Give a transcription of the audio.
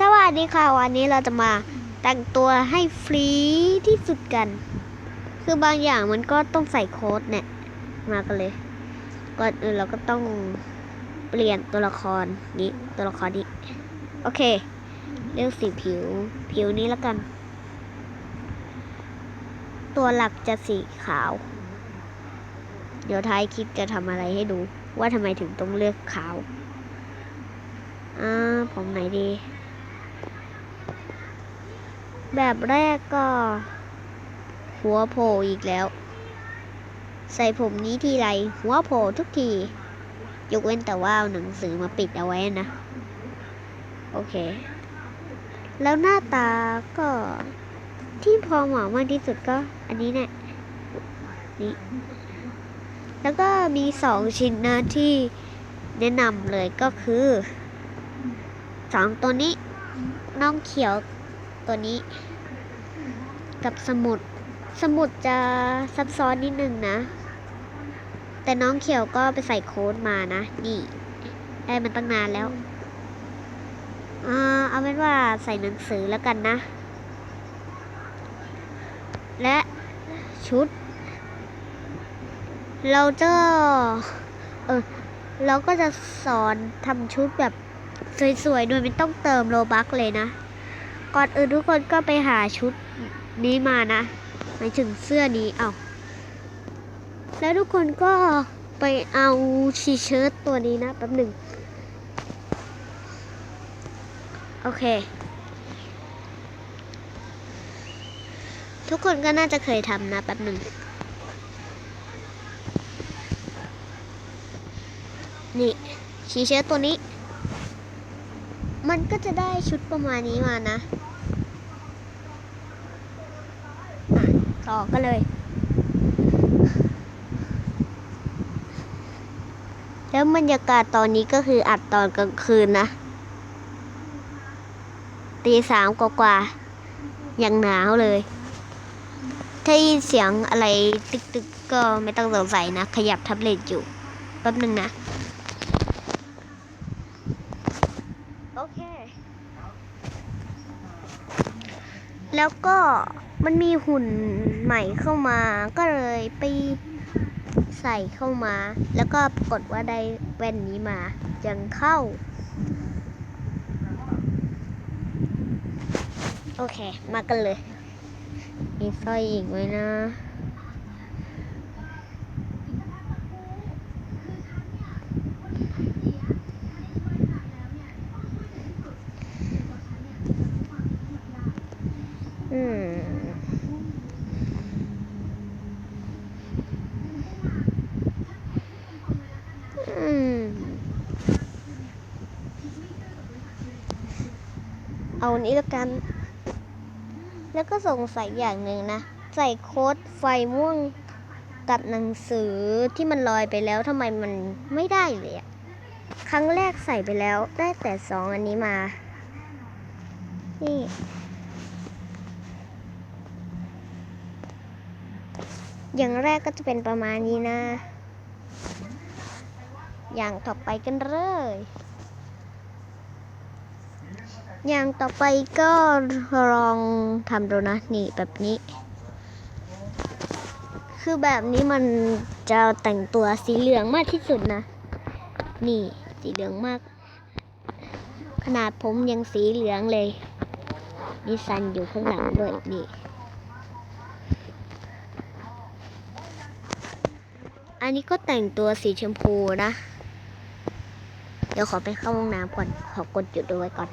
สวัสดีค่ะ วันนี้เราจะมาแต่งตัวให้ฟรีที่สุดกัน คือบางอย่างมันก็ต้องใส่โค้ดเนี่ย มากันเลย ก่อนอื่นเราก็ต้องเปลี่ยนตัวละครนี้ตัวละครนี้ โอเค เลือกสีผิว ผิวนี้แล้วกัน ตัวหลักจะสีขาว เดี๋ยวท้ายคลิปจะทำอะไรให้ดู ว่าทำไมถึงต้องเลือกขาว อ่า ผมไหนดี แบบแรกก็ หัวโผล่อีกแล้ว ใส่ผมนี้ทีไร หัวโผล่ทุกที ยกเว้นแต่ว่าเอาหนังสือมาปิดเอาไว้นะ โอเค แล้วหน้าตาก็ที่พอเหมาะมากที่สุดก็ อันนี้แหละนี่แล้วก็มีสองชิ้นนะที่แนะนำเลยก็คือสองตัวนี้น้องเขียว ตัวนี้ กับสมุด สมุดจะซับซ้อนนิดนึงนะ แต่น้องเขียวก็ไปใส่โค้ดมานะ นี่ ได้มันตั้งนานแล้วอ่าเอาเป็นว่าใส่หนังสือแล้วกันนะ และชุด เราจะเออเราก็จะสอนทำชุดแบบสวยๆ โดยไม่ต้องเติมโลบักเลยนะ ก่อนอื่นทุกคนก็ไปหาชุดนี้มานะหมายถึงเสื้อนี้เอาแล้วทุกคนก็ไปเอาชีเชิ้ตตัวนี้นะแป๊บหนึ่งโอเค ทุกคนก็น่าจะเคยทำนะแป๊บหนึ่งนี่ชีเชิ้ตตัวนี้ มันก็จะได้ชุดประมาณนี้มานะต่อก็เลย แล้วบรรยากาศตอนนี้ก็คืออัดตอนกลางคืนนะ ตีสามกว่าๆยังหนาวเลย ถ้ายินเสียงอะไรตึกๆก็ไม่ต้องสงสัยนะ ขยับแท็บเล็ตอยู่ แป๊บหนึ่งนะ โอเค แล้วก็มันมีหุ่นใหม่เข้ามาก็เลยไปใส่เข้ามา แล้วก็ปรากฏว่าได้แว่นนี้มายังเข้า โอเค มากันเลย มีสร้อยอีกไหมนะ เอาอันนี้แล้วกัน แล้วก็สงสัยอย่างหนึ่งนะ ใส่โค้ดไฟม่วงกับหนังสือที่มันลอยไปแล้วทำไมมันไม่ได้เลยอะครั้งแรกใส่ไปแล้วได้แต่สองอันนี้มา นี่ อย่างแรกก็จะเป็นประมาณนี้นะ อย่างต่อไปกันเลย อย่างต่อไปก็ลองทำดูนะนี่แบบนี้ คือแบบนี้มันจะแต่งตัวสีเหลืองมากที่สุดนะ นี่สีเหลืองมาก ขนาดผมยังสีเหลืองเลยมีซันอยู่ข้างหลังด้วยนี่ อันนี้ก็แต่งตัวสีชมพูนะ เดี๋ยวขอไปเข้าห้องน้ำก่อน ขอกดหยุดดูไว้ก่อน